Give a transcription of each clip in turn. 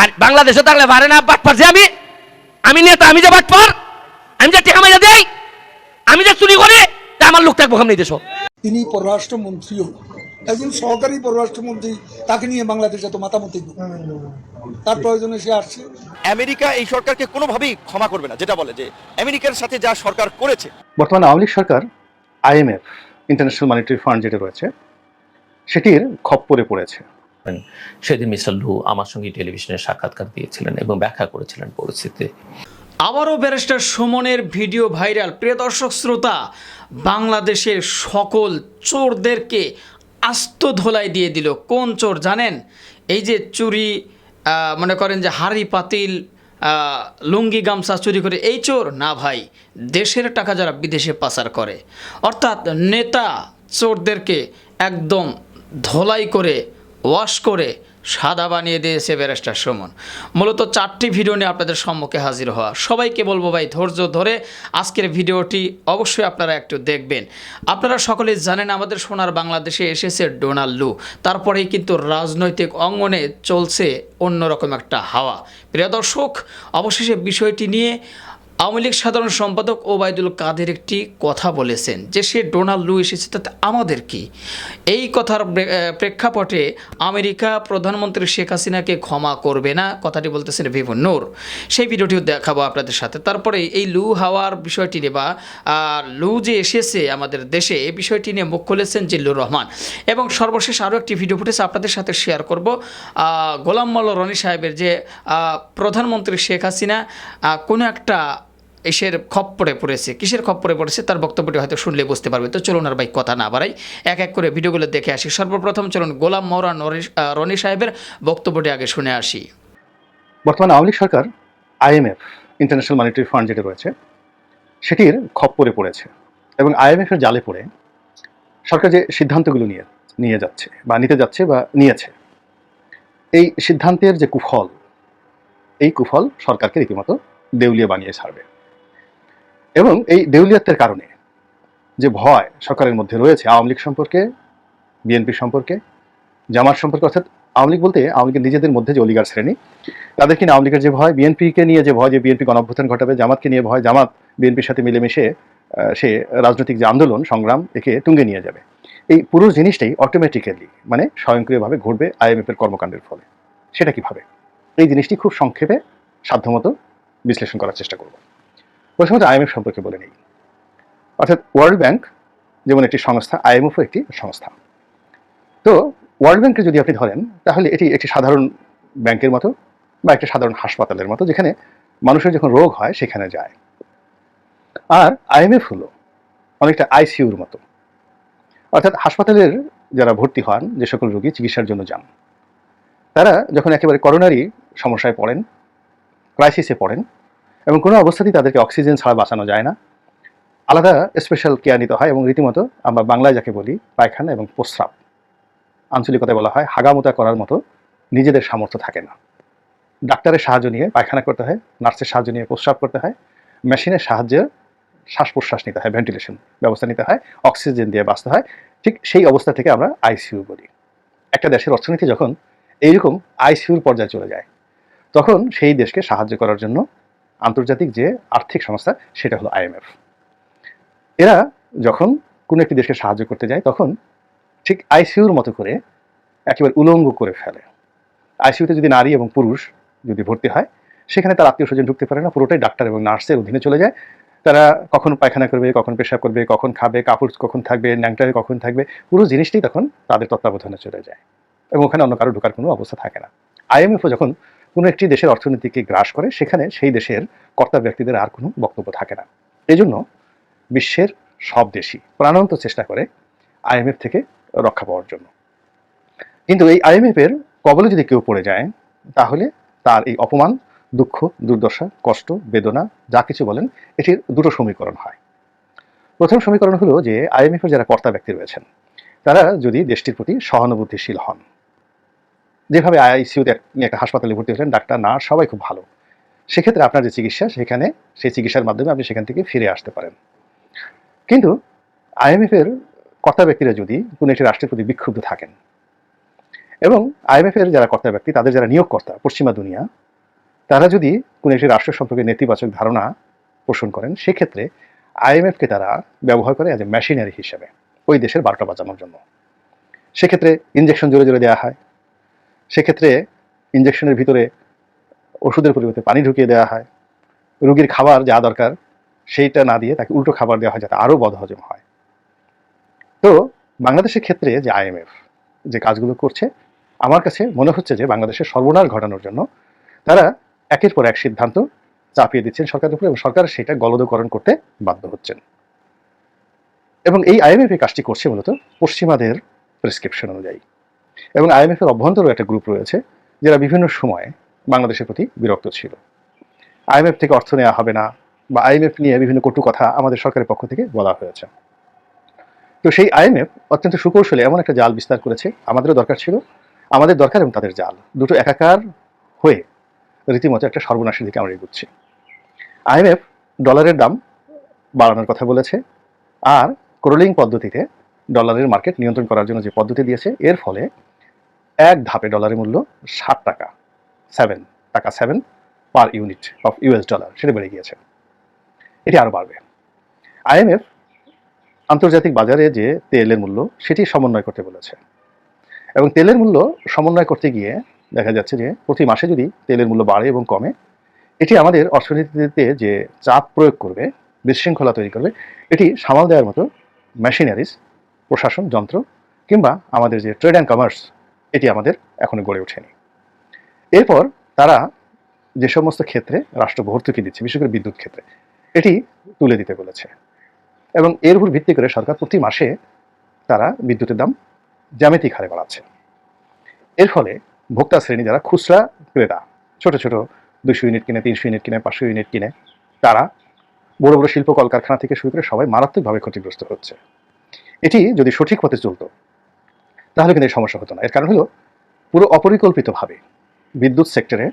আর বাংলাদেশে থাকলে পারে না বাটপার যে আমি। আমি নেতা আমি যে বাটপার আমি যে টেকা মাইরা দেই আমি যে চুরি করি তা আমার লোক থাকব সামনে দেশ। তিনি পররাষ্ট্রমন্ত্রীও একজন সহকারী পররাষ্ট্রমন্ত্রী তাকে নিয়ে বাংলাদেশ এত মাতামতি তার প্রয়োজনে সে আসছে। আমেরিকা এই সরকারকে কোনোভাবেই ক্ষমা করবে না যেটা বলে যে আমেরিকার সাথে যা সরকার করেছে। বর্তমানে আওয়ামী লীগ সরকার আইএমএফ ইন্টারন্যাশনাল মনিটারি ফান্ড যেটা রয়েছে সেটির খপ্পরে পড়েছে। সেদিন মিস্টার লু আমার সঙ্গে টেলিভিশনে সাক্ষাৎকার দিয়েছিলেন এবং ব্যাখ্যা করেছিলেন পরিস্থিতি। আবারও ব্যারিস্টার সুমনের ভিডিও ভাইরাল। প্রিয় দর্শক, শ্রোতা, বাংলাদেশের সকল চোরদেরকে আস্ত ধোলাই দিয়ে দিল। কোন চোর জানেন? এই যে চুরি মনে করেন যে হাড়ি, পাতিল লুঙ্গি, গামছা চুরি করে, এই চোর? না ভাই, দেশের টাকা যারা বিদেশে পাচার করে, অর্থাৎ নেতা চোরদেরকে একদম ধোলাই করে ওয়াশ করে সাদা বানিয়ে দিয়েছে ব্যারিস্টার সুমন। মূলত চারটি ভিডিও নিয়ে আপনাদের সম্মুখে হাজির হওয়া। সবাইকে বলব ভাই, ধৈর্য ধরে আজকের ভিডিওটি অবশ্যই আপনারা একটু দেখবেন। আপনারা সকলেই জানেন আমাদের সোনার বাংলাদেশে এসেছে ডোনাল্ড লু। তারপরেই কিন্তু রাজনৈতিক অঙ্গনে চলছে অন্যরকম একটা হাওয়া। প্রিয় দর্শক, অবশেষে বিষয়টি নিয়ে আওয়ামী লীগ সাধারণ সম্পাদক ওবায়দুল কাদের একটি কথা বলেছেন যে সে ডোনাল্ড লু এসেছে, তাতে আমাদের কি? এই কথার প্রেক্ষাপটে আমেরিকা প্রধানমন্ত্রী শেখ হাসিনাকে ক্ষমা করবে না, কথাটি বলতেছেন ভিভু নূর। সেই ভিডিওটিও দেখাবো আপনাদের সাথে। তারপরে এই লু হাওয়ার বিষয়টি নিয়ে বা লু যে এসেছে আমাদের দেশে, এই বিষয়টি নিয়ে মুখ খুলেছেন জিল্লুর রহমান। এবং সর্বশেষ আরও একটি ভিডিও ফুটেজ আপনাদের সাথে শেয়ার করব। গোলাম মোল্লা রনি সাহেবের যে প্রধানমন্ত্রী শেখ হাসিনা কোনো একটা এসের খপ্পরে পড়েছে, কিসের খপ্পরে পড়েছে তার বক্তব্যটি হয়তো শুনলে বুঝতে পারবে। তো চলুন আর ভাই কথা না বাড়াই। এক এক করে ভিডিওগুলো দেখে আসি। সর্বপ্রথম চলুন গোলাম মৌরা রনি সাহেবের বক্তব্যটি আগে শুনে আসি। বর্তমানে আওয়ামী লীগ সরকার আইএমএফ ইন্টারন্যাশনাল মনিটারি ফান্ড যেটা রয়েছে, সেটির খপ্পরে পড়েছে এবং আইএমএফ এর জালে পড়ে সরকার যে সিদ্ধান্তগুলো নিয়ে নিয়ে যাচ্ছে বা নিতে যাচ্ছে বা নিয়েছে, এই সিদ্ধান্তের যে কুফল, এই কুফল সরকারকে রীতিমতো দেউলিয়া বানিয়ে ছাড়বে। এবং এই দেউলিয়াত্বের কারণে যে ভয় সরকারের মধ্যে রয়েছে আওয়ামী লীগ সম্পর্কে, বিএনপি সম্পর্কে, জামাত সম্পর্কে, অর্থাৎ আওয়ামী লীগ বলতে আওয়ামী লীগের নিজেদের মধ্যে যে অলিগার শ্রেণি তাদের কিনা আওয়ামী লীগের যে ভয়, বিএনপিকে নিয়ে যে ভয়, যে বিএনপি গণঅভ্যুত্থান ঘটাবে, জামাতকে নিয়ে ভয়, জামাত বিএনপির সাথে মিলেমিশে সে রাজনৈতিক যে আন্দোলন, সংগ্রাম, একে তুঙ্গে নিয়ে যাবে। এই পুরো জিনিসটাই অটোমেটিক্যালি মানে স্বয়ংক্রিয়ভাবে ঘটবে আইএমএফের কর্মকাণ্ডের ফলে। সেটা কীভাবে? এই জিনিসটি খুব সংক্ষেপে সাধ্যমতো বিশ্লেষণ করার চেষ্টা করব। প্রথমত আইএমএফ সম্পর্কে বলে নেই। অর্থাৎ ওয়ার্ল্ড ব্যাংক যেমন একটি সংস্থা, আইএমএফও একটি সংস্থা। তো ওয়ার্ল্ড ব্যাংকে যদি আপনি ধরেন, তাহলে এটি একটি সাধারণ ব্যাংকের মতো বা একটা সাধারণ হাসপাতালের মতো, যেখানে মানুষের যখন রোগ হয় সেখানে যায়। আর আইএমএফ হলো অনেকটা আইসিইউর মতো। অর্থাৎ হাসপাতালের যারা ভর্তি হন, যে সকল রোগী চিকিৎসার জন্য যান, তারা যখন একেবারে করোনারি সমস্যায় পড়েন ক্রাইসিসে পড়েন এবং কোনো অবস্থাতেই তাদেরকে অক্সিজেন ছাড়া বাঁচানো যায় না। আলাদা স্পেশাল কেয়ার নিতে হয় এবং রীতিমতো আমরা বাংলায় যাকে বলি পায়খানা এবং প্রস্রাব। আঞ্চলিকতায় বলা হয় হাগামোতা করার মতো নিজেদের সামর্থ্য থাকে না। ডাক্তারের সাহায্য নিয়ে পায়খানা করতে হয়, নার্সের সাহায্য নিয়ে প্রস্রাব করতে হয় মেশিনের সাহায্যে শ্বাস প্রশ্বাস নিতে হয় ভেন্টিলেশন ব্যবস্থা নিতে হয়, অক্সিজেন দিয়ে বাঁচতে হয়। ঠিক সেই অবস্থা থেকে আমরা আইসিইউ বলি। একটা দেশের অর্থনীতি যখন এইরকম আইসিইউর পর্যায়ে চলে যায়, তখন সেই দেশকে সাহায্য করার জন্য আন্তর্জাতিক যে আর্থিক সংস্থা, সেটা হলো আইএমএফ এরা যখন কোনো একটি দেশকে সাহায্য করতে যায়, তখন ঠিক আইসিইউর মতো করে একেবারে উলঙ্গ করে ফেলে। আইসিইউতে যদি নারী এবং পুরুষ যদি ভর্তি হয়, সেখানে তার আত্মীয় স্বজন ঢুকতে পারে না, পুরোটাই ডাক্তার এবং নার্সের অধীনে চলে যায়। তারা কখন পায়খানা করবে, কখন পেশাব করবে, কখন খাবে, কাপড় কখন থাকবে, ন্যাংটায় কখন থাকবে, পুরো জিনিসটাই তখন তাদের তত্ত্বাবধানে চলে যায়। এবং ওখানে অন্য কারও ঢোকার কোনো অবস্থা থাকে না। আইএমএফও যখন কোনো একটি দেশের অর্থনীতিকে গ্রাস করে, সেখানে সেই দেশের কর্তা ব্যক্তিদের আর কোনো বক্তব্য থাকে না। এই জন্য বিশ্বের সব দেশই প্রাণান্ত চেষ্টা করে আইএমএফ থেকে রক্ষা পাওয়ার জন্য। কিন্তু এই আইএমএফ এর কবলে যদি কেউ পড়ে যায়, তাহলে তার এই অপমান, দুঃখ, দুর্দশা, কষ্ট, বেদনা, যা কিছু বলেন, এটির দুটো সমীকরণ হয়। প্রথম সমীকরণ হলো যে আইএমএফ এর যারা কর্তা ব্যক্তি রয়েছেন, তারা যদি দেশটির প্রতি সহানুভূতিশীল হন যেভাবে আইসিইউতে একটা হাসপাতালে ভর্তি হলেন ডাক্তার নার্স সবাই খুব ভালো। সেক্ষেত্রে আপনার যে চিকিৎসা, সেখানে সেই চিকিৎসার মাধ্যমে আপনি সেখান থেকে ফিরে আসতে পারেন। কিন্তু আইএমএফ এর কর্তা ব্যক্তিরা যদি কোনো একটি রাষ্ট্রের প্রতি বিক্ষুব্ধ থাকেন, এবং আইএমএফ এর যারা কর্তা ব্যক্তি, তাদের যারা নিয়োগকর্তা, পশ্চিমা দুনিয়া, তারা যদি কোনো একটি রাষ্ট্র সম্পর্কে নেতিবাচক ধারণা পোষণ করেন, সেক্ষেত্রে আইএমএফকে তারা ব্যবহার করে অ্যাজ এ মেশিনারি হিসেবে ওই দেশের বারোটা বাজানোর জন্য। সেক্ষেত্রে ইঞ্জেকশন জোরে জোরে দেওয়া হয়। সেক্ষেত্রে ইঞ্জেকশনের ভিতরে ওষুধের পরিবর্তে পানি ঢুকিয়ে দেওয়া হয়। রোগীর খাবার যা দরকার, সেইটা না দিয়ে তাকে উল্টো খাবার দেওয়া হয় যাতে আরও বদহজম হয়। তো বাংলাদেশের ক্ষেত্রে যে আইএমএফ যে কাজগুলো করছে, আমার কাছে মনে হচ্ছে যে বাংলাদেশের সর্বনাশ ঘটানোর জন্য তারা একের পর এক সিদ্ধান্ত চাপিয়ে দিচ্ছেন সরকারের উপরে এবং সরকার সেটা গলদকরণ করতে বাধ্য হচ্ছেন। এবং এই আইএমএফ এই কাজটি করছে মূলত পশ্চিমাদের প্রেসক্রিপশন অনুযায়ী। এবং আইএমএফ এর অভ্যন্তরেও একটা গ্রুপ রয়েছে যারা বিভিন্ন সময়ে বাংলাদেশের প্রতি বিরক্ত ছিল। আইএমএফ থেকে অর্থ নেওয়া হবে না বা আইএমএফ নিয়ে বিভিন্ন কটু কথা আমাদের সরকারের পক্ষ থেকে বলা হয়েছে। তো সেই আইএমএফ অত্যন্ত সুকৌশলে এমন একটা জাল বিস্তার করেছে, আমাদেরও দরকার ছিল, আমাদের দরকার এবং তাদের জাল। দুটো একাকার হয়ে রীতিমতো একটা সর্বনাশের দিকে আমরা এগুচ্ছি। আইএমএফ ডলারের দাম বাড়ানোর কথা বলেছে, আর ক্রোলিং পদ্ধতিতে ডলারের মার্কেট নিয়ন্ত্রণ করার জন্য যে পদ্ধতি দিয়েছে, এর ফলে এক ধাপে ডলারের মূল্য ষাট টাকা সেভেন টাকা seven per unit of US dollar সেটা বেড়ে গিয়েছে। এটি আরও বাড়বে। আইএমএফ আন্তর্জাতিক বাজারে যে তেলের মূল্য, সেটি সমন্বয় করতে বলেছে। এবং তেলের মূল্য সমন্বয় করতে গিয়ে দেখা যাচ্ছে যে, প্রতি মাসে যদি তেলের মূল্য বাড়ে এবং কমে, এটি আমাদের অর্থনীতিতে যে চাপ প্রয়োগ করবে, বিশৃঙ্খলা তৈরি করবে, এটি সামাল দেওয়ার মতো মেশিনারিজ প্রশাসন, যন্ত্র কিংবা আমাদের যে ট্রেড অ্যান্ড কমার্স এটি আমাদের এখনও গড়ে ওঠেনি। এরপর তারা যে সমস্ত ক্ষেত্রে রাষ্ট্র ভর্তুকি দিচ্ছে, বিশেষ করে বিদ্যুৎ ক্ষেত্রে, এটি তুলে দিতে বলেছে। এবং এর উপর ভিত্তি করে সরকার প্রতি মাসে তারা বিদ্যুতের দাম জ্যামিতিক হারে বাড়াচ্ছে। এর ফলে ভোক্তা শ্রেণি যারা খুচরা ক্রেতা, ছোট ছোট দুশো ইউনিট কিনে, তিনশো ইউনিট কিনে, পাঁচশো ইউনিট কিনে, তারা বড় বড় শিল্প কলকারখানা থেকে শুরু করে সবাই মারাত্মকভাবে ক্ষতিগ্রস্ত হচ্ছে। এটি যদি সঠিক পথে চলতো তাহলে কিন্তু এই সমস্যা হতো না। এর কারণ হলো পুরো অপরিকল্পিতভাবে বিদ্যুৎ সেক্টরে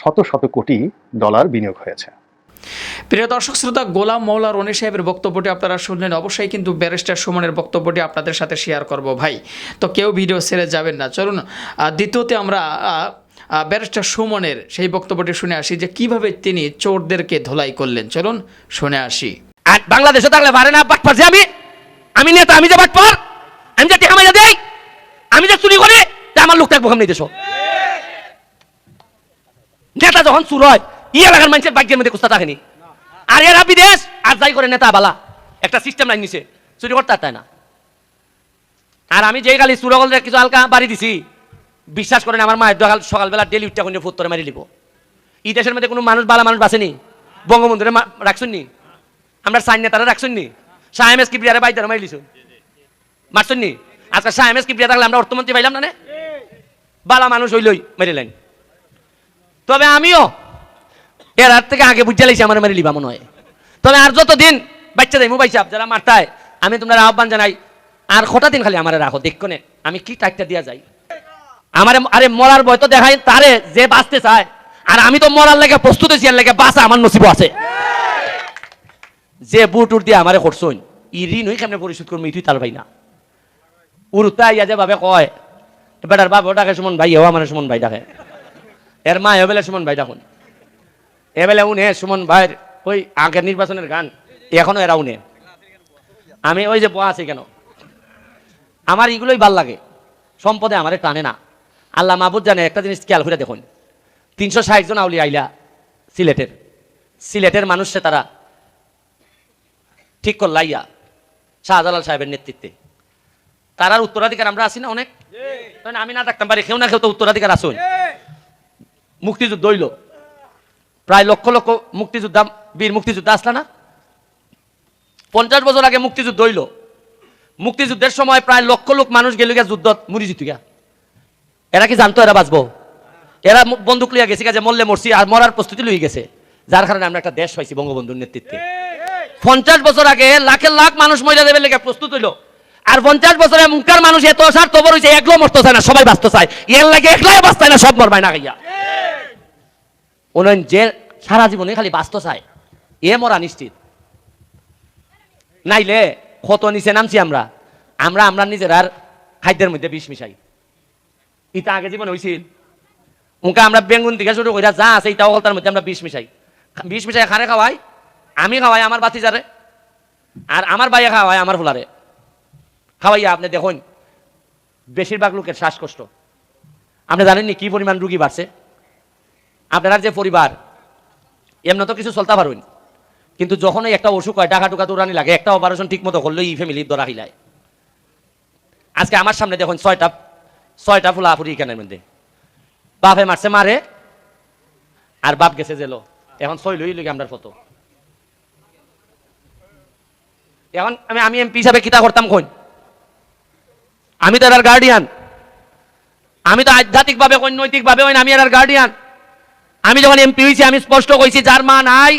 শত শত কোটি ডলার বিনিয়োগ হয়েছে। প্রিয় দর্শক শ্রোতা গোলাম মৌলা রনি সাহেবের বক্তব্যটি আপনারা শুনলেন। অবশ্যই কিন্তু ব্যারিস্টার সুমনের বক্তব্যটি আপনাদের সাথে শেয়ার করব ভাই। তো কেউ ভিডিও ছেড়ে যাবেন না। চলুন দ্বিতীয়তে আমরা ব্যারিস্টার সুমনের সেই বক্তব্যটি শুনে আসি যে কীভাবে তিনি চোরদেরকে ধোলাই করলেন। চলুন শুনে আসি। আর বাংলাদেশে থাকলে পারে না বাটপার যে আমি আমি নেতা আমি যে বাটপার। আমি যে টেকা মাইরা দেই, আমি যে চুরি করি, তা আমার লোক থাকব কেমনি দেশ নেতা যখন চুর হয়, ই এলাকার মানুষের ভাগ্যের মধ্যে কুস্তা থাকেনি আর এরা বিদেশ, আর যাই করে নেতা বালা। একটা সিস্টেম লাইন নিছে, চুরি করতে তাই না। আর আমি যেই গালি চুরগল কিছু হালকা বাড়ি দিছি, বিশ্বাস করেন আমার মায়ের দোকাল সকালবেলা ডেলি উঠতে কোনো ফুট করে মারি লিব। এই দেশের মধ্যে কোনো মানুষ বালা মানুষ বাসেনি বঙ্গবন্ধুরে রাখছেন নি আমরা সাইন নেতারা রাখছেন নি শাহ এম এস কিপ্রিয়ারে বাইদারে মারি লিছুন মারছেন আজকে শাহ এম এস কিপ্রিয়া থাকলে আমরা অর্থমন্ত্রী পাইলাম না? বালা মানুষ হইলই মেরিলেন। তবে আমিও এর হাত থেকে আগে বুঝে লাইছি আমার মেরে লিবা মনে হয়। তবে আর যতদিন বাচ্চা দেয়, মোবাইল চাপ, যারা মারতায় আমি তোমরা আহ্বান জানাই, আর কটা দিন খালি আমার রাখো দেখনে আমি কি টাইটটা দিয়া যাই। আমার, আরে মরার ভয় তো দেখাই, তারে যে বাঁচতে চায়, আর আমি তো মরার লেগে প্রস্তুত হয়েছি এর লেগে বাঁচা আমার নসিব আছে। যে বুট উট দিয়ে আমারে করছইন ই ঋণ হই কেমনে পরিশোধ করব ইতুই তার ভাই না। উরুতা ইয়া যে ভাবে কয় বেটার বাবা ডাকে সুমন ভাই, এও আমার সুমন ভাই ডাকে এর মা এবেলে সুমন ভাই ডাকুন এবেলে উনে সুমন ভাইয়ের ওই আগের নির্বাচনের গান, এখনও এরা উনে আমি ওই যে বয়া আছি কেন? আমার এগুলোই ভালো লাগে। সম্পদে আমারে টানে না। আল্লাহ মাহবুদ জানে, একটা জিনিস খেয়াল করে দেখুন। তিনশো ষাট জন আউলি আইলা সিলেটের সিলেটের মানুষে তারা ঠিক করলাইয়া শাহজালাল সাহেবের নেতৃত্বে। তারার উত্তরাধিকার আমরা আছি না অনেক? আমি না থাকতাম পারি কেউ না কেউ তো উত্তরাধিকার আসুন মুক্তিযুদ্ধ হইল। প্রায় লক্ষ লক্ষ মুক্তিযোদ্ধা, বীর মুক্তিযোদ্ধা আসলা না? পঞ্চাশ বছর আগে মুক্তিযুদ্ধ হইল। মুক্তিযুদ্ধের সময় প্রায় লক্ষ লোক মানুষ গেল গিয়া যুদ্ধ মরি জিতু গিয়া। এরা কি জানতো এরা বাঁচবো? এরা বন্দুক লিয়া গেছে যে মরলে মরছি আর মরার প্রস্তুতি লই গেছে। যার কারণে আমরা একটা দেশ পাইছি বঙ্গবন্ধুর নেতৃত্বে। পঞ্চাশ বছর আগে লাখের লাখ মানুষ মহিলা দেবের লেগে প্রস্তুত হইল। আর পঞ্চাশ বছরে মুখকার মানুষ এত স্বার্থপর হয়েছে একলো মরতে চায় না, সবাই বাঁচতে চায়। এর লাগে একলাই বাঁচতে না, সব মরবায় না গাইয়া যে সারা জীবনে খালি বাঁচতে চায়, এ মরা নিশ্চিত। নাইলে কত নিচে নামছি আমরা। আমরা আমরা নিজের আর খাদ্যের মধ্যে বিষ মিশাই। ইটা আগে জীবন হয়েছিল ওকে আমরা বেঙ্গুন থেকে শুরু করে যা আছে ইটা তার মধ্যে আমরা বিষ মিশাই। বিষ মিশাই খারে খাওয়াই, আমি খাওয়াই আমার বাতিজারে আর আমার বাইরে খাওয়াই আমার ফুলারে। খাওয়াইয়া আপনি দেখুন, বেশিরভাগ লোকের শ্বাসকষ্ট। আপনি জানেননি কি পরিমাণ রুগী বাড়ছে? আপনার যে পরিবার, এমন তো কিছু চলতে পারবেন। কিন্তু যখনই একটা অসুখ হয় টাকা টুকা তুরানি লাগে, একটা অপারেশন ঠিক মতো করলে এই ফ্যামিলি ধরা হিলায় আজকে আমার সামনে দেখুন, ছয়টা ছয়টা ফুলা ফুরি এখানের মধ্যে। বাপে মারছে মারে, আর বাপ গেছে জেল। এখন ছয় লই লই আমরা ফটো। এখন আমি আমি এমপি হিসাবে কিতা করতাম কোন আমি তো এর গার্ডিয়ান আমি তো আধ্যাত্মিকভাবে নৈতিকভাবে হইন আমি এর গার্ডিয়ান আমি যখন এমপি হয়েছি, আমি স্পষ্ট কইছি, যার মা নাই,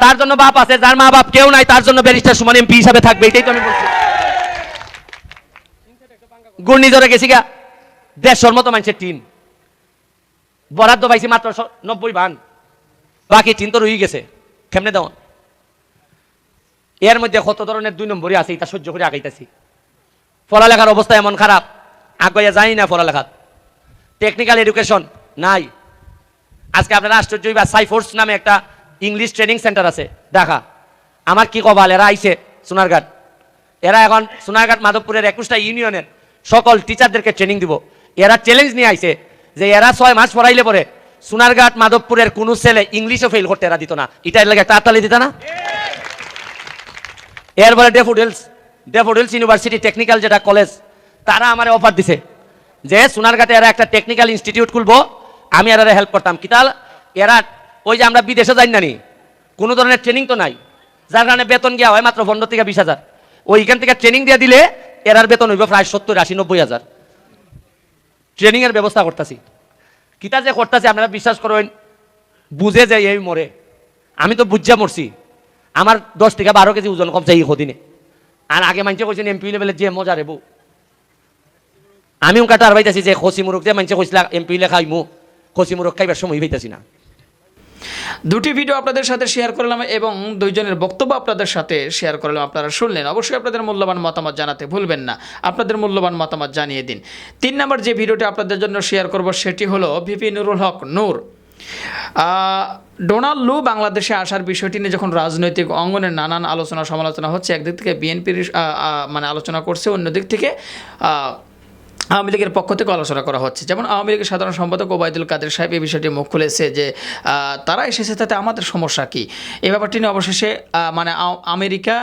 তার জন্য বাপ আছে, যার মা বাপ কেউ নাই, তার জন্য ব্যারিস্টার সমান এমপি হিসাবে থাকবে, এটাই তো আমি বলছি। ঘূর্ণিঝড়ে গেছি গা দেড়শোর মতো মানুষের টিন বরাদ্দ পাইছি মাত্র নব্বই ভান বাকি টিন তো রয়ে গেছে, কেমনে দেওয়া? এর মধ্যে কত ধরনের দুই নম্বরই আছে, এটা সহ্য করে আগাইতেছি। পড়ালেখার অবস্থা এমন খারাপ। আগাইয়া যাই না পড়ালেখা টেকনিক্যাল এডুকেশন নাই। আজকে আপনারা আশ্চর্য বা সাইফোর্স নামে একটা ইংলিশ ট্রেনিং সেন্টার আছে। দেখা। আমার কি কবাল এরা আইছে সোনারঘাট। এরা এখন সোনারঘাট মাধবপুরের একুশটা ইউনিয়নের সকল টিচারদেরকে ট্রেনিং দিব। এরা চ্যালেঞ্জ নিয়ে আইছে যে এরা ছয় মাস পড়াইলে পরে সোনারঘাট মাধবপুরের কোনো ছেলে ইংলিশও ফেল করতে এরা দিত না। এটা এর লাগে একটা হাততালি দিত না? এরপরে ডেফোডিলস ডেফোডিলস ইউনিভার্সিটি টেকনিক্যাল যেটা কলেজ তারা আমার অফার দিছে যে সোনারঘাটে এরা একটা টেকনিক্যাল ইনস্টিটিউট খুলবো, আমি এরা হেল্প করতাম। কিতাল এরা ওই যে আমরা বিদেশে যাই না নি, কোনো ধরনের ট্রেনিং তো নাই। যার কারণে বেতন গিয়া হয় মাত্র পনেরো থেকে বিশ হাজার। ওইখান থেকে ট্রেনিং দিয়ে দিলে এরার বেতন হইব প্রায় সত্তর, আশি, নব্বই হাজার। ট্রেনিংয়ের ব্যবস্থা করতেছি। কিতা যে করতেছি, আপনারা বিশ্বাস করেন, বুঝে যে এই মরে। আমি তো বুঝা মরছি। আমার দশ থেকে বারো কেজি ওজন কমছে এই সদিনে আর আগে মানছে কৈছেন এমপি লেভেলে যে মজা রেবু আমি উনকা টার পাইতাছি যে খসি মুরুখ যে মানছে কইছিল, এমপি লেখাই মু খসি মুরুখ খাইবার সময় পাইতাছি না। দুটি ভিডিও আপনাদের সাথে শেয়ার করলাম এবং দুইজনের বক্তব্য আপনাদের সাথে শেয়ার করলাম। আপনারা শুনলেন, অবশ্যই আপনাদের মূল্যবান মতামত জানাতে ভুলবেন না। আপনাদের মূল্যবান মতামত জানিয়ে দিন। তিন নম্বর যে ভিডিওটি আপনাদের জন্য শেয়ার করব, সেটি হলো VP Nurul Haq Nur. Donald Lu বাংলাদেশে আসার বিষয়টি নিয়ে যখন রাজনৈতিক অঙ্গনের নানান আলোচনা সমালোচনা হচ্ছে, একদিক থেকে বিএনপির মানে আলোচনা করছে, অন্যদিক থেকে আওয়ামী লীগের পক্ষ থেকে আলোচনা করা হচ্ছে। যেমন আওয়ামী লীগের সাধারণ সম্পাদক ওবায়দুল কাদের সাহেব এই বিষয়টি মুখ খুলেছে যে তারা এসেছে, তাতে আমাদের সমস্যা কী? এ ব্যাপারটি নিয়ে অবশেষে মানে আমেরিকা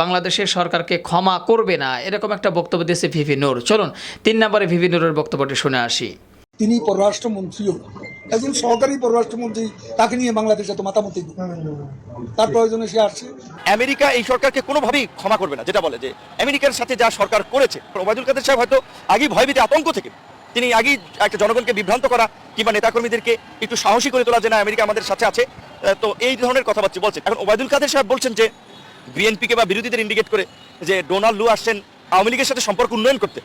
বাংলাদেশের সরকারকে ক্ষমা করবে না, এরকম একটা বক্তব্য দিয়েছে ভিভি নূর। চলুন, তিন নম্বরে ভিভি নূরের বক্তব্যটি শুনে আসি। তিনি পররাষ্ট্রমন্ত্রীও। একজন সহকারী পররাষ্ট্রমন্ত্রী, তাকে নিয়ে বাংলাদেশে তো মাতামতি তার প্রয়োজনে সে আসছে। আমেরিকা এই সরকারকে কোনোভাবেই ক্ষমা করবে না, যেটা বলে যে আমেরিকার সাথে যা সরকার করেছে, ওবায়দুল কাদের সাহেব হয়তো আগেই ভয়ভীতি আতঙ্ক থেকে, তিনি আগেই একটা জনগণকে বিভ্রান্ত করা কিংবা নেতাকর্মীদেরকে একটু সাহসী করে তোলা যে না, আমেরিকা আমাদের সাথে আছে তো এই ধরনের কথাবার্তা বলছেন এখন ওবায়দুল কাদের সাহেব বলছেন যে বিএনপিকে বা বিরোধীদের ইন্ডিকেট করে যে ডোনাল্ড লু আসছেন আওয়ামী লীগের সাথে সম্পর্ক উন্নয়ন করতে।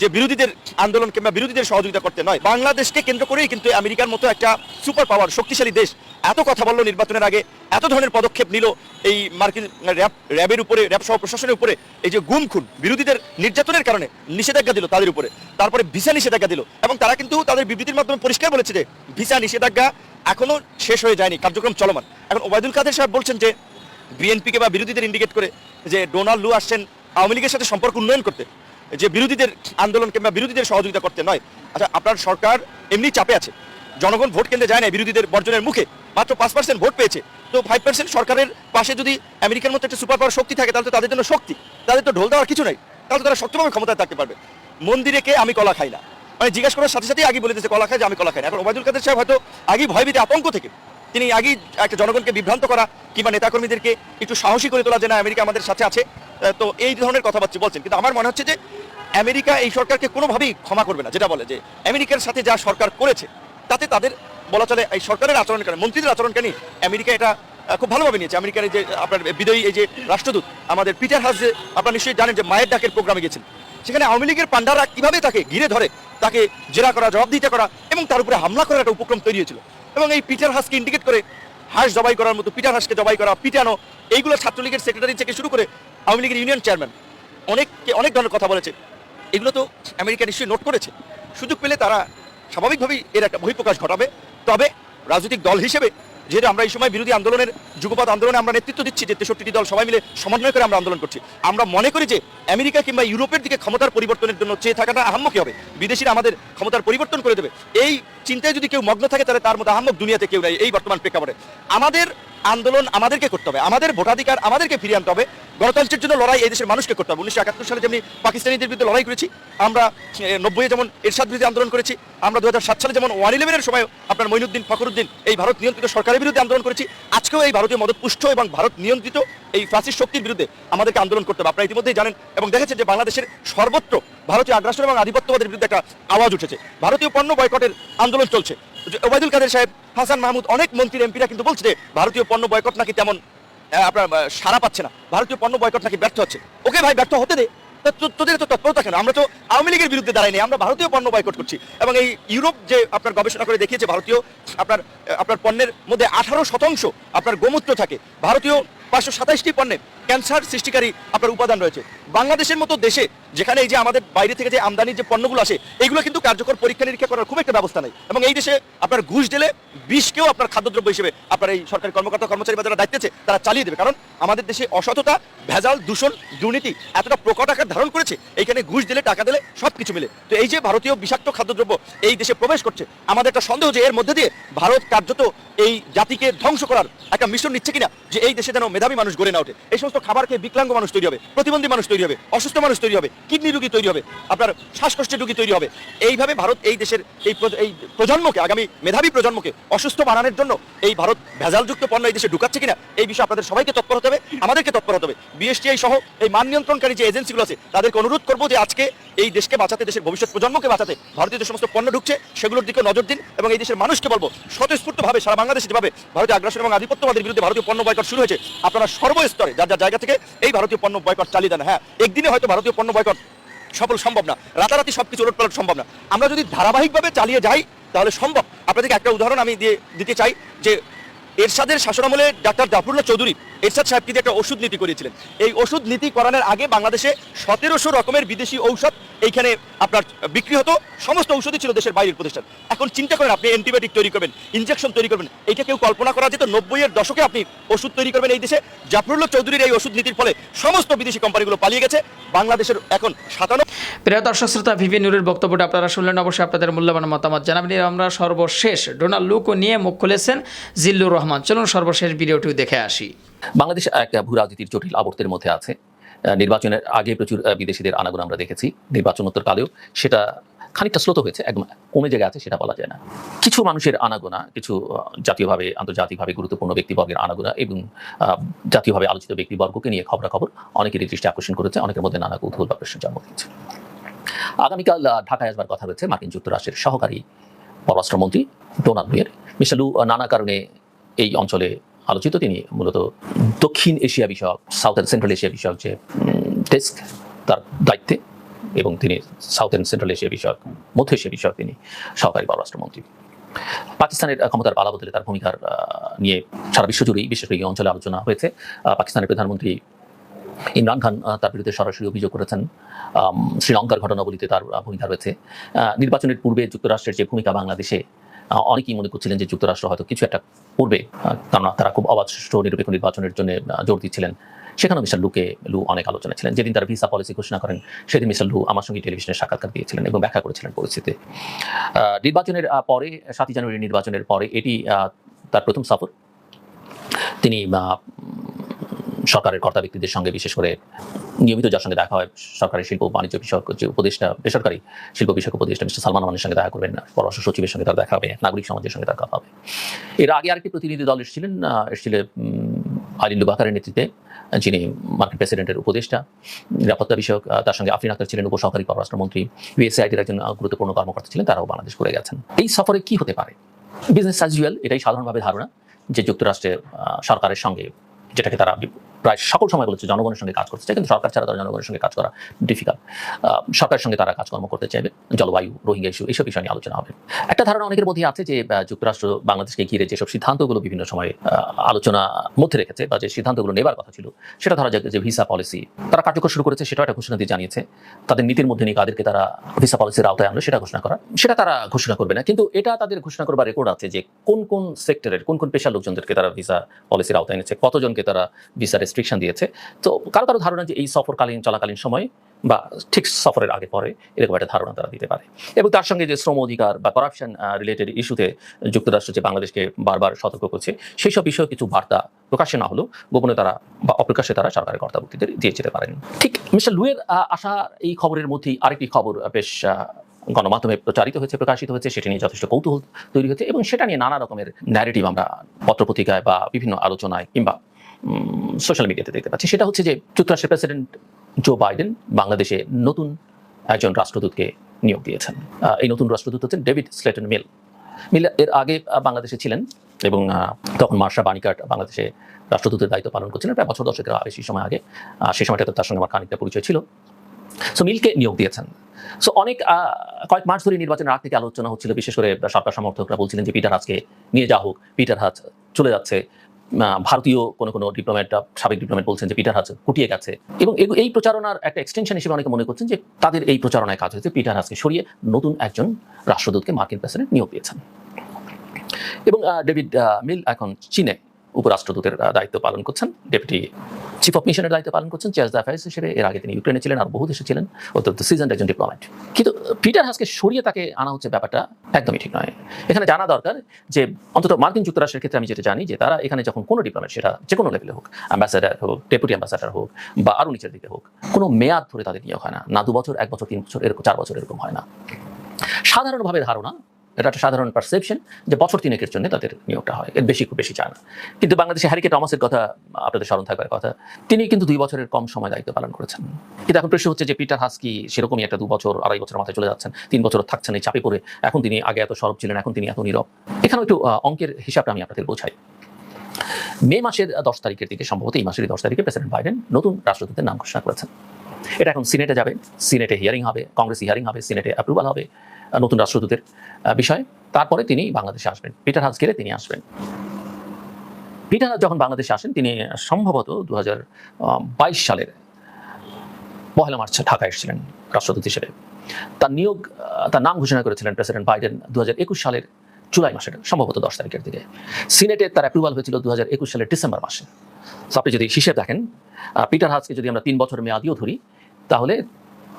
যে বিরোধীদের আন্দোলন কিংবা বিরোধীদের সহযোগিতা করতে নয়, বাংলাদেশকে কেন্দ্র করেই কিন্তু আমেরিকার মতো একটা সুপার পাওয়ার, শক্তিশালী দেশ এত কথা বলল নির্বাচনের আগে, এত ধরনের পদক্ষেপ নিল এই মার্কিন র্যাব, র্যাবের উপরে, র্যাব সহ প্রশাসনের উপরে, এই যে গুম খুন, বিরোধীদের নির্যাতনের কারণে নিষেধাজ্ঞা দিল তাদের উপরে, তারপরে ভিসা নিষেধাজ্ঞা দিল, এবং তারা কিন্তু তাদের বিবৃতির মাধ্যমে পরিষ্কার বলেছে যে ভিসা নিষেধাজ্ঞা এখনও শেষ হয়ে যায়নি, কার্যক্রম চলমান। এখন ওবায়দুল কাদের সাহেব বলছেন যে বিএনপিকে বা বিরোধীদের ইন্ডিকেট করে যে ডোনাল্ড লু আসছেন আওয়ামী লীগের সাথে সম্পর্ক উন্নয়ন করতে যে বিরোধীদের আন্দোলন কিংবা বিরোধীদের সহযোগিতা করতে নয়। আচ্ছা আপনার সরকার এমনি চাপে আছে। জনগণ ভোট কেন্দ্রে যায় না বিরোধীদের বর্জনের মুখে মাত্র পাঁচ পার্সেন্ট ভোট পেয়েছে। তো ফাইভ পার্সেন্ট সরকারের পাশে যদি আমেরিকার মতো একটা সুপার পাওয়ার শক্তি থাকে, তাহলে তো তাদের জন্য শক্তি। তাদের তো ঢোল দেওয়ার কিছু নাই। তাহলে তারা শক্তভাবে ক্ষমতায় থাকতে পারবে। মন্দিরে কে আমি কলা খাই না। মানে জিজ্ঞাসা করার সাথে সাথে আগে বলে দিয়েছে, কলা খাই যে আমি কলা খাই না। এখন ওবায়দুল কাদের সাহেব হয়তো আগেই ভয়ভীতি আতঙ্ক থেকে। তিনি আগেই একটা জনগণকে বিভ্রান্ত করা কিংবা নেতাকর্মীদেরকে একটু সাহসী করে তোলা যে না, আমেরিকা আমাদের সাথে আছে। তো এই ধরনের কথাবার্তা বলছেন। কিন্তু আমার মনে হচ্ছে যে আমেরিকা এই সরকারকে কোনোভাবেই ক্ষমা করবে না, যেটা বলে যে আমেরিকার সাথে যা সরকার করেছে, তাতে তাদের বলা চলে এই সরকারের আচরণ কেন মন্ত্রীদের আচরণ কেন আমেরিকা এটা খুব ভালোভাবে নিয়েছে। আমেরিকার যে আপনার বিদয়ী এই যে রাষ্ট্রদূত, আমাদের পিটার হাস যে, আপনারা নিশ্চয়ই জানেন যে মায়ের ডাকের প্রোগ্রামে গেছেন সেখানে আওয়ামী লীগের পান্ডারা কীভাবে তাকে ঘিরে ধরে, তাকে জেরা করা জবাবদিহিতা করা এবং তার উপরে হামলা করার একটা উপক্রম তৈরি হয়েছিল। এবং এই পিটার হাসকে ইন্ডিকেট করে হাঁস জবাই করার মতো, পিটার হাঁসকে জবাই করা, পিটানো, এইগুলো ছাত্রলীগের সেক্রেটারি থেকে শুরু করে আওয়ামী লীগের ইউনিয়ন চেয়ারম্যান অনেককে অনেক ধরনের কথা বলেছে। এগুলো তো আমেরিকা নিশ্চয়ই নোট করেছে। সুযোগ পেলে তারা স্বাভাবিকভাবেই এর একটা বহিঃপ্রকাশ ঘটাবে। তবে রাজনৈতিক দল হিসেবে যেহেতু আমরা এই সময় বিরোধী আন্দোলনের, যুগপৎ আন্দোলনে আমরা নেতৃত্ব দিচ্ছি যে তেষট্টি দল সবাই মিলে সমন্বয় করে আমরা আন্দোলন করছি, আমরা মনে করি যে আমেরিকা কিংবা ইউরোপের দিকে ক্ষমতার পরিবর্তনের জন্য চেয়ে থাকাটা আহাম্মকি হবে। বিদেশিরা আমাদের ক্ষমতার পরিবর্তন করে দেবে। এই চিন্তায় যদি কেউ মগ্ন থাকে, তাহলে তার মধ্যে আহাম্মক দুনিয়াতে কেউ নাই, এই বর্তমান প্রেক্ষাপটে। আমাদের আন্দোলন আমাদেরকে করতে হবে। আমাদের ভোটাধিকার আমাদেরকে ফিরিয়ে আনতে হবে। গণতন্ত্রের জন্য লড়াই এই দেশের মানুষকে করতে হবে। উনিশশো একাত্তর সালে যেমনি পাকিস্তানিদের বিরুদ্ধে লড়াই করেছি, আমরা নব্বই যেমন এরশাদ বিরুদ্ধে আন্দোলন করেছি, আমরা দু হাজার সাত সালে যেমন ওয়ান ইলেভেনের সময় আপনার মইনুদ্দিন ফখরুদ্দিন এই ভারত নিয়ন্ত্রিত সরকারের বিরুদ্ধে আন্দোলন করেছি, আজকেও এই ভারতীয় মদতপুষ্ট এবং ভারত নিয়ন্ত্রিত এই ফ্রাসিস শক্তির বিরুদ্ধে আমাদেরকে আন্দোলন করতে হবে। আপনারা ইতিমধ্যেই জানেন এবং দেখেছেন যে বাংলাদেশের সর্বত্র ভারতীয় আগ্রাসন এবং আধিপত্যবাদের বিরুদ্ধে একটা আওয়াজ উঠেছে। ভারতীয় পণ্য বয়কটের আন্দোলন চলছে। ওবায়দুল কাদের সাহেব, হাসান মাহমুদ, অনেক মন্ত্রী এমপিরা কিন্তু বলছে যে ভারতীয় পণ্য বয়কট নাকি তেমন আপনার সাড়া পাচ্ছে না। ভারতীয় পণ্য বয়কট নাকি ব্যর্থ হচ্ছে। ওকে ভাই, ব্যর্থ হতে দে। তোদের তো তৎপরতা কেন? আমরা তো আওয়ামী লীগের বিরুদ্ধে দাঁড়াইনি আমরা ভারতীয় পণ্য বয়কট করছি। এবং এই ইউরোপ যে আপনার গবেষণা করে দেখিয়েছে ভারতীয়, আপনার আপনার পণ্যের মধ্যে আঠারো শতাংশ আপনার গোমূত্র থাকে। ভারতীয় পাঁচশো সাতাইশটি পণ্যে ক্যান্সার সৃষ্টিকারী আপনার উপাদান রয়েছে। বাংলাদেশের মতো দেশে যেখানে এই যে আমাদের বাইরে থেকে যে আমদানির যে পণ্যগুলো আসে, এগুলো কিন্তু কার্যকর পরীক্ষা নিরীক্ষা করার খুব একটা ব্যবস্থা নেই। এবং এই দেশে আপনার ঘুষ দিলে বিষকেও আপনার খাদ্যদ্রব্য হিসেবে আপনার এই সরকারি কর্মকর্তা, কর্মচারী বা যারা দায়িত্বে আছে, তারা চালিয়ে দেবে। কারণ আমাদের দেশে অসততা, ভেজাল, দূষণ, দুর্নীতি এতটা প্রকট আকার ধারণ করেছে, এইখানে ঘুষ দিলে, টাকা দিলে সব কিছু মিলে। তো এই যে ভারতীয় বিষাক্ত খাদ্যদ্রব্য এই দেশে প্রবেশ করছে, আমাদের একটা সন্দেহ যে এর মধ্যে দিয়ে ভারত কার্যত এই জাতিকে ধ্বংস করার একটা মিশন নিচ্ছে কিনা, যে এই দেশে যেন মেধাবী মানুষ গড়ে না ওঠে। এই সমস্ত খাবার খেয়ে বিকলাঙ্গ মানুষ তৈরি হবে, প্রতিবন্ধী মানুষ তৈরি হবে, অসুস্থ মানুষ তৈরি হবে, কিডনি রোগী তৈরি হবে, আপনার শ্বাসকষ্টের রোগী তৈরি হবে। এইভাবে ভারত এই দেশের এই এই প্রজন্মকে, আগামী মেধাবী প্রজন্মকে অসুস্থ বানানোর জন্য এই ভারত ভেজালযুক্ত পণ্য এই দেশে ঢুকাচ্ছে কিনা, এই বিষয়ে আপনাদের সবাইকে তৎপর হতে হবে, আমাদেরকে তৎপর হতে হবে। বিএসটিআই সহ এই মান নিয়ন্ত্রণকারী যে এজেন্সিগুলো আছে, তাদেরকে অনুরোধ করব যে আজকে এই দেশকে বাঁচাতে, দেশের ভবিষ্যৎ প্রজন্মকে বাঁচাতে, ভারতীয় যে সমস্ত পণ্য ঢুকছে, সেগুলোর দিকে নজর দিন এবং এই দেশের মানুষকে বলব, স্বতঃস্ফূর্তভাবে সারা বাংলাদেশে যেভাবে ভারতীয় আগ্রাসন এবং আধিপত্যবাদের বিরুদ্ধে ভারতীয় পণ্য বয়কট শুরু হয়েছে, আপনারা সর্বস্তরে, যার যার জায়গা থেকে এই ভারতীয় পণ্য বয়কট চালিয়ে দেন। হ্যাঁ একদিনে হয়তো ভারতীয় পণ্য বয়কট সফল সম্ভব না। রাতারাতি সব কিছু উলটপালট সম্ভব না। আমরা যদি ধারাবাহিকভাবে চালিয়ে যাই, তাহলে সম্ভব। আপনাদেরকে একটা উদাহরণ আমি দিয়ে দিতে চাই যে এরশাদের শাসনামলে ডাক্তার জাফরুল্লাহ চৌধুরী এরশাদ সাহেব কিন্তু একটা ওষুধ নীতি করেছিলেন। এই ওষুধ নীতি করানোর আগে বাংলাদেশে সতেরোশো রকমের বিদেশি ঔষধ এইখানে আপনার বিক্রি হতো। সমস্ত ঔষধই ছিল দেশের বাইরের প্রতিষ্ঠান। এখন চিন্তা করেন আপনি অ্যান্টিবায়োটিক তৈরি করবেন, ইনজেকশন তৈরি করবেন। এটা কেউ কল্পনা করা যেত নব্বই এর দশকে আপনি ওষুধ তৈরি করবেন এই দেশে। জাফরুল্লাহ চৌধুরীর এই ওষুধ নীতির ফলে সমস্ত বিদেশি কোম্পানিগুলো পালিয়ে গেছে। বাংলাদেশের এখন সাতান্ন প্রিয় দর্শক, শ্রোতা, ভিভি নুরের বক্তব্যটা আপনারা শুনলেন। অবশ্যই আপনাদের মূল্যবান মতামত জানাবেন। আমরা সর্বশেষ ডোনাল্ড লুকো নিয়ে মুখ খুলেছেন জিল্লুর রহমান, চলুন সর্বশেষ ভিডিওটি দেখে আসি। বাংলাদেশ এক ভূ রাজনীতির জটিল আবর্তের মধ্যে আছে। নির্বাচনের আগে প্রচুর বিদেশিদের আনাগোনা আমরা দেখেছি। নির্বাচনোত্তর কালেও সেটা খানিকটা স্লোত হয়েছে, একদম কমে যে আছে সেটা বলা যায় না। কিছু মানুষের আনাগোনা, কিছু জাতীয়ভাবে, আন্তর্জাতিকভাবে গুরুত্বপূর্ণ ব্যক্তিবর্গের আনাগোনা এবং জাতীয়ভাবে আলোচিত ব্যক্তিবর্গকে নিয়ে খবরাখবর অনেকেরই দৃষ্টি আকর্ষণ করেছে, অনেকের মধ্যে নানা কৌতূহল বা প্রশ্ন জন্ম দিয়েছে। আগামীকাল ঢাকায় আসবার কথা রয়েছে মার্কিন যুক্তরাষ্ট্রের সহকারী পররাষ্ট্রমন্ত্রী ডোনাল্ড লুয়ের মিস্টার লু নানা কারণে এই অঞ্চলে আলোচিত। তিনি মূলত দক্ষিণ এশিয়া বিষয়ক সাউথ অ্যান্ড সেন্ট্রাল এশিয়া বিষয়ক যে ডেস্ক তার দায়িত্বে এবং তিনি সাউথ অ্যান্ড সেন্ট্রাল এশিয়া বিষয়ক, মধ্য এশিয়া বিষয়ক তিনি সহকারী পররাষ্ট্রমন্ত্রী। পাকিস্তানের ক্ষমতার পালাবদলে তার ভূমিকার নিয়ে সারা বিশ্বজুড়েই বিশেষ করে এই অঞ্চলে আলোচনা হয়েছে। পাকিস্তানের প্রধানমন্ত্রী ইমরান খান তার বিরুদ্ধে সরাসরি অভিযোগ করেছেন। শ্রীলঙ্কার ঘটনাবলিতে তার ভূমিকা রয়েছে। নির্বাচনের পূর্বে যুক্তরাষ্ট্রের যে ভূমিকা বাংলাদেশে অনেকেই মনে করছিলেন যে যুক্তরাষ্ট্র হয়তো কিছু একটা করবে কেননা তারা খুব অবাধ সুষ্ঠু নিরপেক্ষ নির্বাচনের জন্য জোর দিচ্ছিলেন। সেখানেও মিস্টার লুকে, লু অনেক আলোচনা ছিলেন। যেদিন তারা ভিসা পলিসি ঘোষণা করেন, সেদিন মিস্টার লু আমার সঙ্গে টেলিভিশনে সাক্ষাৎকার দিয়েছিলেন এবং ব্যাখ্যা করেছিলেন পরিস্থিতি। নির্বাচনের পরে, সাতই জানুয়ারি নির্বাচনের পরে এটি তার প্রথম সফর। তিনি সরকারের কর্তা ব্যক্তিদের সঙ্গে বিশেষ করে নিয়মিত যার সঙ্গে দেখা হয় সরকারি শিল্প বাণিজ্য বিষয়ক যে উপদেষ্টা বেসরকারি শিল্প বিষয়ক উপদেষ্টা মিস্টার সালমান আমানের সঙ্গে দেখা করবেন পররাষ্ট্র সচিবের সঙ্গে তার দেখা হবে নাগরিক সমাজের সঙ্গে দেখা হবে। এর আগে আরেকটি প্রতিনিধি দল এসেছিলেন আহ, এসেছিলেন উম, আলিন নেতৃত্বে যিনি মার্কিন প্রেসিডেন্টের উপদেষ্টা। নিরাপত্তা বিষয়ক তার সঙ্গে আফরিন আক্তার ছিলেন উপসহকারী পররাষ্ট্রমন্ত্রী। ইউএসআইটির একজন গুরুত্বপূর্ণ কর্মকর্তা ছিলেন তারাও বাংলাদেশ করে গেছেন। এই সফরে কি হতে পারে? বিজনেস অ্যাজ এটাই সাধারণভাবে ধারণা যে যুক্তরাষ্ট্রের সরকারের সঙ্গে যেটাকে তারা প্রায় সকল সময়গুলো হচ্ছে জনগণের সঙ্গে কাজ করতে চায় কিন্তু সরকার ছাড়া তারা জনগণের সঙ্গে কাজ করা ডিফিকাল্ট সরকারের সঙ্গে তারা কাজকর্ম করতে চাইবে, জলবায়ু, রোহিঙ্গা ইস্যু এইসব বিষয় নিয়ে আলোচনা হবে। একটা ধারণা অনেকের মধ্যে আছে যে যুক্তরাষ্ট্র বাংলাদেশকে ঘিরে যেসব সিদ্ধান্তগুলো বিভিন্ন সময়ে আলোচনা মধ্যে রেখেছে বা যে সিদ্ধান্তগুলো নেবার কথা ছিল, সেটা ধরা যাক যে ভিসা পলিসি তারা কার্যকর শুরু করেছে সেটাও একটা ঘোষণা দিয়ে জানিয়েছে। তাদের নীতির মধ্যে নিয়ে কাদেরকে তারা ভিসা পলিসির আওতায় আনলো, সেটা ঘোষণা করা। সেটা তারা ঘোষণা করবে না, কিন্তু এটা তাদের ঘোষণা করবার রেকর্ড আছে যে কোন কোন সেক্টরের কোন কোন পেশার লোকজনদেরকে তারা ভিসা পলিসির আওতায় এনেছে, কতজনকে তারা ভিসা রেস্ট্রিকশন দিয়েছে। তো কারও কারও ধারণা যে এই সফরকালীন চলাকালীন সময় বা ঠিক সফরের আগে পরে এরকম একটা ধারণা তারা দিতে পারে। এবং তার সঙ্গে যে শ্রম অধিকার বা করাপশন রিলেটেড ইস্যুতে যুক্তরাষ্ট্র যে বাংলাদেশকে বারবার সতর্ক করছে সেই সব বিষয়ে কিছু বার্তা প্রকাশ্যে না হলেও গোপনে তারা বা অপ্রকাশ্যে তারা সরকারের কর্তাবর্তীদের দিয়ে যেতে পারেন। ঠিক, মিস্টার লুয়ের আসা এই খবরের মধ্যেই আরেকটি খবর বেশ গণমাধ্যমে প্রচারিত হয়েছে, প্রকাশিত হয়েছে, সেটা নিয়ে যথেষ্ট কৌতূহল তৈরি হয়েছে এবং সেটা নিয়ে নানা রকমের ন্যারেটিভ আমরা পত্রপত্রিকায় বা বিভিন্ন আলোচনায় কিংবা সোশ্যাল মিডিয়াতে দেখতে পাচ্ছি। সেটা হচ্ছে যে যুক্তরাষ্ট্রের প্রেসিডেন্ট জো বাইডেন বাংলাদেশে নতুন একজন রাষ্ট্রদূতকে নিয়োগ দিয়েছেন। এই নতুন রাষ্ট্রদূত হচ্ছেন ডেভিড স্লেটন মিল মিল, এর আগে বাংলাদেশে ছিলেন এবং তখন মার্শা বাণিকাট বাংলাদেশে রাষ্ট্রদূতের দায়িত্ব পালন করছিলেন। প্রায় বছর দশেকের বেশি সময় আগে। সেই সময়টাতে তার সঙ্গে আমার খানিকটা পরিচয় ছিল। সো মিলকে নিয়োগ দিয়েছেন। সো অনেক কয়েক মাস ধরে নির্বাচনের আগ থেকে আলোচনা হচ্ছিল। বিশেষ করে সরকার সমর্থকরা বলছিলেন যে, পিটার হাজকে নিয়ে যা হোক, পিটার হাজ চলে যাচ্ছে। ভারতীয় কোনো কোনো ডিপ্লোম্যাট সাবেক ডিপ্লোম্যাট বলছেন যে পিটার হাজ কুটিয়ে গেছে। এবং এই প্রচারণার একটা এক্সটেনশন হিসেবে অনেকে মনে করছেন যে তাদের এই প্রচারণায় কাজ হয়েছে পিটার হাজকে সরিয়ে নতুন একজন রাষ্ট্রদূতকে মার্কিন প্রেসিডেন্ট নিয়োগ দিয়েছেন। এবং ডেভিড মিল এখন চীনে। উপরাষ্ট্রদূতের দায়িত্ব পালন করছেন, ডেপুটি চিফ অফ মিশনের দায়িত্ব পালন করছেন চেয়ার অ্যাফেয়ার্স হিসেবে। এর আগে তিনি ইউক্রেনে ছিলেন আর বহু দেশে ছিলেন, অত্যন্ত সিজন একজন ডিপ্লোম্যাট কিন্তু পিটার হাসকে সরিয়ে তাকে আনা হচ্ছে ব্যাপারটা একদমই ঠিক নয়। এখানে জানা দরকার যে, অন্তত মার্কিন যুক্তরাষ্ট্রের ক্ষেত্রে আমি যেটা জানি যে, তারা এখানে যখন কোনো ডিপ্লোম্যাট সেটা যে কোনো লেভেলে হোক অ্যাম্বাসাডার হোক ডেপুটি অ্যাম্বাসাডার হোক, বা আরও নিচের দিকে হোক, কোনো মেয়াদ ধরে তাদের নিয়োগ হয় না। না দু বছর, এক বছর, তিন বছর, এরকম, চার বছর এরকম হয় না। সাধারণভাবে ধারণা এটা একটা সাধারণ পারসেপশন যে বছর তিনেকের জন্য তাদের নিয়োগটা হয়। এর বেশি, খুব বেশি চায় না। কিন্তু বাংলাদেশে হ্যারিকে টমাসের কথা, আপনাদের স্মরণ থাকবার কথা, তিনি কিন্তু দুই বছরের কম সময় দায়িত্ব পালন করেছেন। কিন্তু এখন প্রশ্ন হচ্ছে যে পিটার হাসকি সেরকমই একটা দু বছর, আড়াই বছর মাথায় চলে যাচ্ছেন, তিন বছর থাকছেন এই চাপে পড়ে, এখন তিনি আগে এত সরব ছিলেন, এখন তিনি এত নীরব। এখানে একটু অঙ্কের হিসাবটা আমি আপনাদের বোঝাই। মে মাসের দশ তারিখের দিকে, সম্ভবত এই মাসের দশ তারিখে প্রেসিডেন্ট বাইডেন নতুন রাষ্ট্রদূতের নাম ঘোষণা করেছেন। এটা এখন সিনেটে যাবে, সিনেটে হিয়ারিং হবে, কংগ্রেস হিয়ারিং হবে, সিনেটে অ্যাপ্রুভাল হবে। নতুন রাষ্ট্রদূতের বিষয়। তারপরে তিনি বাংলাদেশে আসবেন। পিটার হাস গেলে তিনি আসবেন। পিটার যখন বাংলাদেশে আসেন, তিনি সম্ভবত দু সালের পহেলা মার্চ ঢাকায় এসেছিলেন রাষ্ট্রদূত হিসেবে। তার নিয়োগ তার নাম ঘোষণা করেছিলেন প্রেসিডেন্ট বাইডেন দু হাজার একুশ সালের জুলাই মাসের, সম্ভবত দশ তারিখের দিকে। সিনেটে তার অ্যাপ্রুভাল হয়েছিল দু হাজার একুশ সালের ডিসেম্বর মাসে। আপনি যদি হিসেব দেখেন পিটার হাসকে যদি আমরা তিন বছর মেয়াদিও ধরি, তাহলে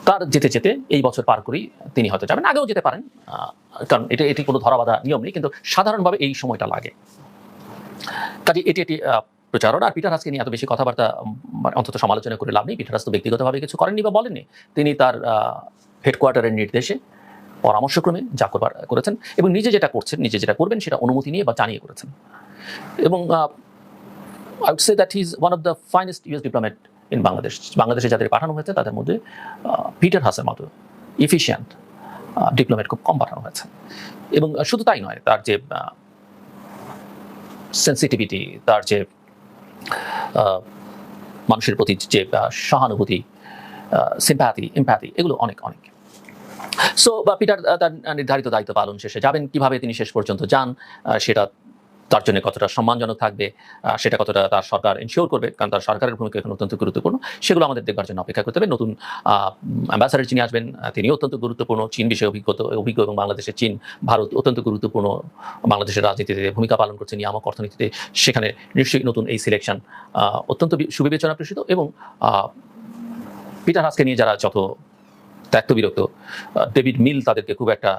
তার যেতে যেতে এই বছর পার করেই তিনি হয়তো যাবেন। আগেও যেতে পারেন কারণ এটা এটি কোনো ধরাবাধা নিয়ম নেই কিন্তু সাধারণভাবে এই সময়টা লাগে। কাজে এটি আহ, প্রচারণা। আর পিটার হাসকে নিয়ে এত বেশি কথাবার্তা মানে অন্তত সমালোচনা করে লাভ নেই। পিটার হাস তো ব্যক্তিগতভাবে কিছু করেননি বা বলেননি। তিনি তার হেডকোয়ার্টারের নির্দেশে পরামর্শক্রমে যা করবার করেছেন এবং নিজে যেটা করছেন নিজে যেটা করবেন সেটা অনুমতি নিয়ে বা জানিয়ে করেছেন। এবং I would say that is one of the finest US diplomat in Bangladesh বাংলাদেশে যাদের পাঠানো হয়েছে, তাদের মধ্যে পিটার হাসের মতো ইফিশিয়েন্ট ডিপ্লোমেট খুব কম পাঠানো হয়েছে। এবং শুধু তাই নয়, তার যে সেন্সিটিভিটি তার যে মানুষের প্রতি যে সহানুভূতি সিম্প্যাথি এমপ্যাথি এগুলো অনেক অনেক। সো বা পিটার তার নির্ধারিত দায়িত্ব পালন শেষে যাবেন। কীভাবে তিনি শেষ পর্যন্ত যান সেটা তার জন্য কতটা সম্মানজনক থাকবে সেটা কতটা তার সরকার এনশিওর করবে, কারণ তার সরকারের ভূমিকা এখন অত্যন্ত গুরুত্বপূর্ণ, সেগুলো আমাদের দেখবার জন্য অপেক্ষা করতে হবে। নতুন অ্যাম্বাসাডার যিনি আসবেন তিনিও অত্যন্ত গুরুত্বপূর্ণ। চীন বিষয়ে অভিজ্ঞতা অভিজ্ঞ এবং বাংলাদেশের চীন, ভারত অত্যন্ত গুরুত্বপূর্ণ। বাংলাদেশের রাজনীতিতে ভূমিকা পালন করছে নিয়ামক অর্থনীতিতে, সেখানে নিশ্চয়ই নতুন এই সিলেকশন অত্যন্ত সুবিবেচনা প্রসিত এবং পিটার হাসকে নিয়ে যারা যত ত্যক্ত বিরক্ত ডেভিড মিল তাদেরকে খুব একটা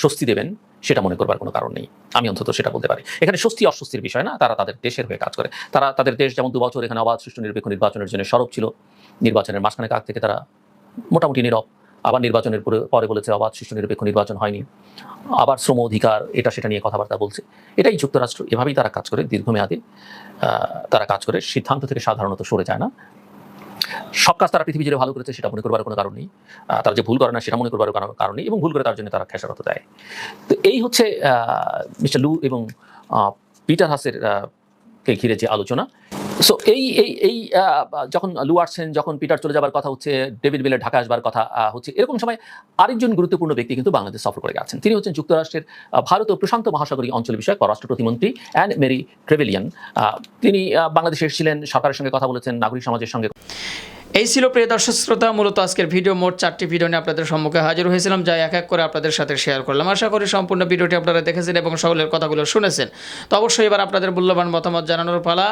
স্বস্তি দেবেন। সেটা মনে করবার কোনো কারণ নেই। আমি অন্তত সেটা বলতে পারি। এখানে স্বস্তি অস্বস্তির বিষয় না, তারা তাদের দেশের হয়ে কাজ করে। তারা তাদের দেশ যেমন দু বছর এখানে অবাধ সুষ্ঠু নিরপেক্ষ নির্বাচনের জন্য সরব ছিল, নির্বাচনের মাঝখানে কাক থেকে তারা মোটামুটি নীরব। আবার নির্বাচনের পরে পরে বলেছে অবাধ সুষ্ঠু নিরপেক্ষ নির্বাচন হয়নি। আবার শ্রম অধিকার, এটা সেটা নিয়ে কথাবার্তা বলছে। এটাই যুক্তরাষ্ট্র। এভাবেই তারা কাজ করে দীর্ঘমেয়াদে। তারা কাজ করে। সিদ্ধান্ত থেকে সাধারণত সরে যায় না। সব কাজ তারা পৃথিবী জুড়ে ভালো করেছে, সেটা মনে করবার কোনো কারণ নেই। তারা যে ভুল করে না, সেটা মনে করবার কোনো কারণ নেই এবং ভুল করে তার জন্য তারা খেসারত দেয়। তো এই হচ্ছে মিস্টার লু এবং পিটার হাসের কে ঘিরে যে আলোচনা। সো এই এই এই যখন লুয়ারসেন যখন পিটার চলে যাবার কথা হচ্ছে, ডেভিড বেলের ঢাকা আসবার কথা হচ্ছে, এরকম সময় আরেকজন গুরুত্বপূর্ণ ব্যক্তি কিন্তু বাংলাদেশ সফর করে গেছেন। তিনি হচ্ছেন যুক্তরাষ্ট্রের ভারত ও প্রশান্ত মহাসাগরীয় অঞ্চল বিষয়ক পররাষ্ট্র প্রতিমন্ত্রী অ্যান্ড মেরি ট্রেভেলিয়ান। তিনি বাংলাদেশে এসেছিলেন, সরকারের সঙ্গে কথা বলেছেন, নাগরিক সমাজের সঙ্গে এই ছিল প্রিয় দর্শক শ্রোতা, মূলত আজকের ভিডিও, মোট চারটি ভিডিও নিয়ে আপনাদের সম্মুখে হাজির হয়েছিলাম, যা এক এক করে আপনাদের সাথে শেয়ার করলাম। আশা করি সম্পূর্ণ ভিডিওটি আপনারা দেখেছেন এবং সকলের কথাগুলো শুনেছেন। তো অবশ্যই এবার আপনাদের মূল্যবান মতামত জানানোর পালা।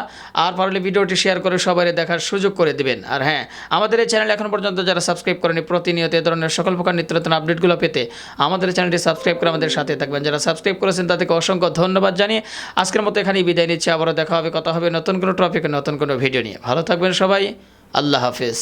আর পারলে ভিডিওটি শেয়ার করে সবাই দেখার সুযোগ করে দিবেন। আর হ্যাঁ আমাদের এই চ্যানেল এখন পর্যন্ত যারা সাবস্ক্রাইব করেনি, প্রতিনিয়ত এ ধরনের সকল প্রকার নিত্য নতুন আপডেটগুলো পেতে আমাদের চ্যানেলটি সাবস্ক্রাইব করে আমাদের সাথে থাকবেন। যারা সাবস্ক্রাইব করেছেন, তাদেরকে অসংখ্য ধন্যবাদ জানিয়ে আজকের মতো এখানেই বিদায় নিচ্ছি। আবারও দেখা হবে, কথা হবে নতুন কোনো টপিকে নতুন কোনো ভিডিও নিয়ে। ভালো থাকবেন সবাই। আল্লাহ হাফিজ।